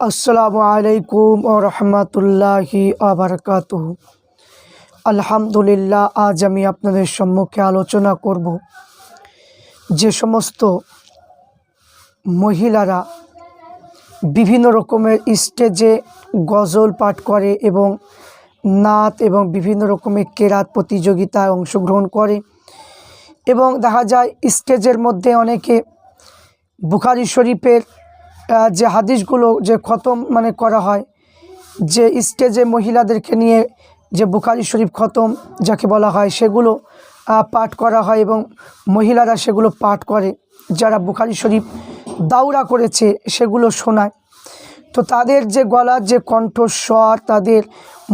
আসসালামু আলাইকুম ও রহমতুল্লাহি আবরকাত আলহামদুলিল্লাহ, আজ আমি আপনাদের সম্মুখে আলোচনা করব যে সমস্ত মহিলারা বিভিন্ন রকমের স্টেজে গজল পাঠ করে এবং নাত এবং বিভিন্ন রকমের কেরাত প্রতিযোগিতায় অংশগ্রহণ করে এবং দেখা যায় স্টেজের মধ্যে অনেকে বুখারি শরীফের যে হাদিসগুলো যে খতম মানে করা হয়, যে স্টেজে মহিলাদেরকে নিয়ে যে বুখারি শরীফ খতম যাকে বলা হয়, সেগুলো পাঠ করা হয় এবং মহিলারা সেগুলো পাঠ করে যারা বুখারি শরীফ দাউরা করেছে, সেগুলো শোনায় তো তাদের যে গলার যে কণ্ঠস্বর, তাদের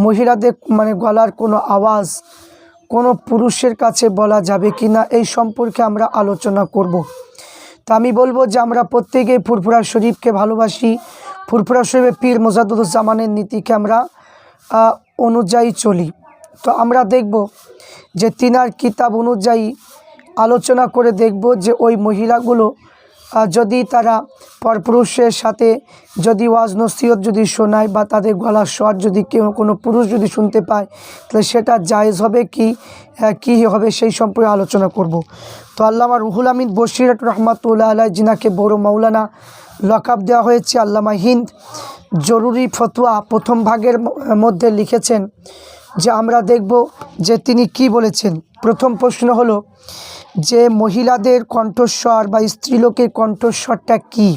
মহিলাদের মানে গলার কোনো আওয়াজ কোনো পুরুষের কাছে বলা যাবে কি না এই সম্পর্কে আমরা আলোচনা করব। তা আমি বলব যে আমরা প্রত্যেকেই ফুরফুরা শরীফকে ভালোবাসি। ফুরফুরা শরীফের পীর মোজাদুজ্জামানের নীতিকে আমরা অনুযায়ী চলি। তো আমরা দেখব যে তিনার কিতাব অনুযায়ী আলোচনা করে দেখব যে ওই মহিলাগুলো যদি তারা পরপুরুষের সাথে যদি ওয়াজ নসিহত যদি শোনায় বা তাদের গলার স্বর যদি কেউ, কোনো পুরুষ যদি শুনতে পায়, তাহলে সেটা জায়েজ হবে কি কি হবে সেই সম্পর্কে আলোচনা করব। তো আল্লামা রুহুল আমিন বশিরত রহমাতুল্লাহ আলাই জিনাকে বড় মৌলানা লকাব দেওয়া হয়েছে আল্লামা হিন্দ, জরুরি ফতোয়া প্রথম ভাগের মধ্যে লিখেছেন যে আমরা দেখব যে তিনি কি বলেছেন। প্রথম প্রশ্ন হলো যে মহিলাদের কণ্ঠস্বর বা স্ত্রীলোকের কণ্ঠস্বরটা কি?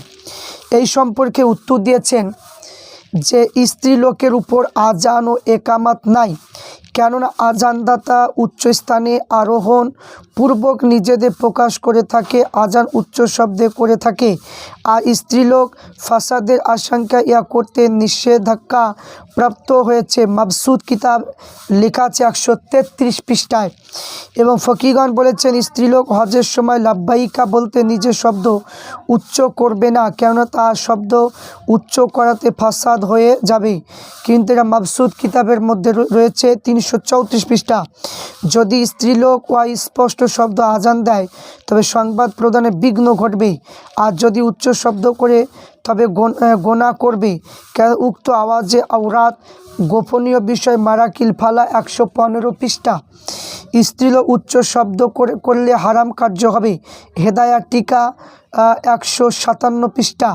এই সম্পর্কে উত্তর দিয়েছেন যে স্ত্রীলোকের উপর আজান ও একামাত নাই। কেননা আজানদাতা উচ্চস্থানে আরোহণ পূর্বক নিজেদের প্রকাশ করে থাকে, আজান উচ্চ শব্দে করে থাকে। আর স্ত্রীলোক ফাসাদের আশঙ্কা ইয়া করতে নিষেধাজ্ঞা প্রাপ্ত হয়েছে। মাবসুদ কিতাব লেখা আছে একশো তেত্রিশ পৃষ্ঠায়। এবং ফকিগণ বলেছেন, স্ত্রীলোক হজের সময় লাভবাহিকা বলতে নিজের শব্দ উচ্চ করবে না, কেননা তার শব্দ উচ্চ করাতে ফাসাদ হয়ে যাবে। কিন্তু এটা মাবসুদ কিতাবের মধ্যে রয়েছে তিনশো চৌত্রিশ পৃষ্ঠা। যদি স্ত্রীলোক ও স্পষ্ট শব্দ আজান দেয়, তবে সংবাদ প্রদানে বিঘ্ন ঘটবে আর যদি উচ্চ শব্দ করে তবে গোনা করবে। উক্ত আওয়াজে আওরাত গোপনীয় বিষয় মারাকিল ফালা একশো পনেরো পৃষ্ঠা। স্ত্রীলোক উচ্চ শব্দ করে, করলে হারাম কার্য হবে। হেদায়া টিকা একশো সাতান্ন পৃষ্ঠা।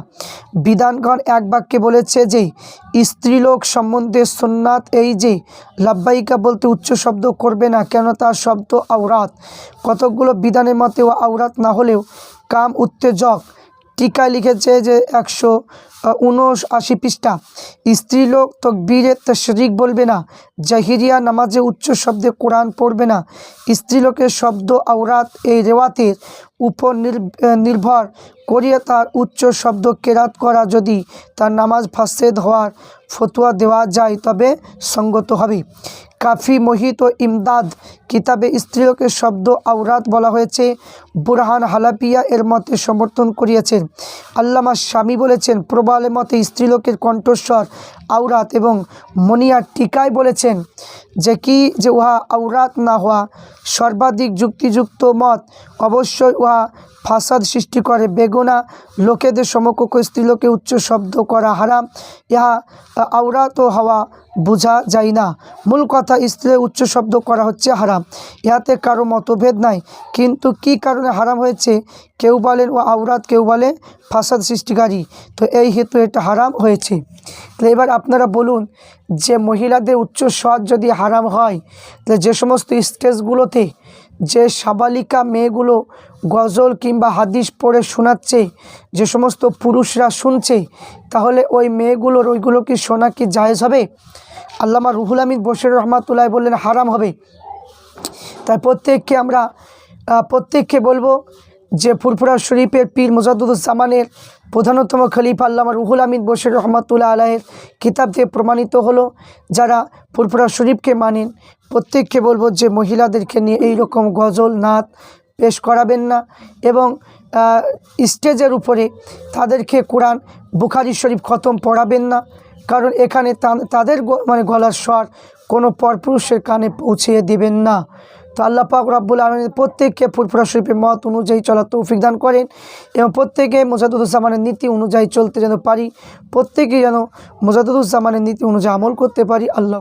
বিধানগণ এক বাক্যে বলেছে যে, স্ত্রীলোক সম্বন্ধে সোননাথ এই যে, লাব্বাইকা বলতে উচ্চ শব্দ করবে না, কেন তার শব্দ আওরাত। কতকগুলো বিধানের মতেও আওরাত না হলেও কাম উত্তেজক। টিকায় লিখেছে যে একশো উনআশি পৃষ্ঠা। স্ত্রীলোক তকবীরে তশরিক বলবে না, জাহিরিয়া নামাজে উচ্চ শব্দে কোরআন পড়বে না। স্ত্রীলোকের শব্দ আওরাত এই রেওয়াতের উপর নির- নির্ভর। করিয়ে তার উচ্চ শব্দ কেরাত করা যদি তার নামাজ ফাসেদ হওয়ার ফতুয়া দেওয়া যায়, তবে সঙ্গত হবে। কাফি মোহিত ও ইমদাদ কিতাবে স্ত্রীলোকের শব্দ আওরাত বলা হয়েছে। বুরহান হালাপিয়া এর মতে সমর্থন করিয়েছেন আল্লামা স্বামী বলেছেন, প্রবালে মতে স্ত্রীলোকের কণ্ঠস্বর আওরাত এবং মনিয়ার টিকায় বলেছেন যে কি যে উহা আওরাত না হওয়া সর্বাধিক যুক্তিযুক্ত মত, অবশ্যই উহা ফাসাদ সৃষ্টি করে। বেগুনা লোকেদের সমকক্ষ স্ত্রীলোকে উচ্চ শব্দ করা হারাম। ইহা আওরাত হওয়া বোঝা যায় না। মূল কথা স্ত্রী উচ্চ শব্দ করা হচ্ছে হারাম। ইহাতে কারও মতভেদ নাই। কিন্তু কি কারণে হারাম হয়েছে? কেউ বলেন, ও আওরাত কেউ বলে ফাসাদ সৃষ্টিকারী তো এই হেতু এটা হারাম হয়েছে। তাহলে এবার আপনারা বলুন, যে মহিলাদের উচ্চ স্বর যদি হারাম হয়, তাহলে যে সমস্ত স্টেজগুলোতে যে সাবালিকা মেয়েগুলো গজল কিংবা হাদিস পড়ে শোনাচ্ছে, যে সমস্ত পুরুষরা শুনছে, তাহলে ওই মেয়েগুলোর ওইগুলো কি শোনা কি জায়েজ হবে? আল্লামা রুহুল আমিদ বশির রহমাতুল্লাহ বললেন, হারাম হবে। তাই প্রত্যেককে আমরা প্রত্যেককে বলব যে ফুরফুরা শরীফের পীর মুজাদুজ্জামানের প্রধানতম খলিফা আল্লামা রুহুল আমিদ বশির রহমাতুল্লাহ আলাহের কিতাব থেকে প্রমাণিত হলো, যারা ফুরফুরা শরীফকে মানেন। প্রত্যেককে বলব যে মহিলাদেরকে নিয়ে এই রকম গজল নাচ পেশ করাবেন না এবং স্টেজের উপরে তাদেরকে কোরআন, বুখারি শরীফ খতম পড়াবেন না। কারণ এখানে তাদের মানে গলার স্বর কোনো পরপুরুষের কানে পৌঁছিয়ে দেবেন না। তো আল্লাহ পাক রাব্বুল আলমী প্রত্যেককে ফুরফুরা শরীফের মত অনুযায়ী চলার তৌফিক দান করেন এবং প্রত্যেকে মোজাদুজ্জামানের নীতি অনুযায়ী চলতে যেন পারি, প্রত্যেকে যেন মোজাদুজ্জামানের নীতি অনুযায়ী আমল করতে পারি। আল্লাহ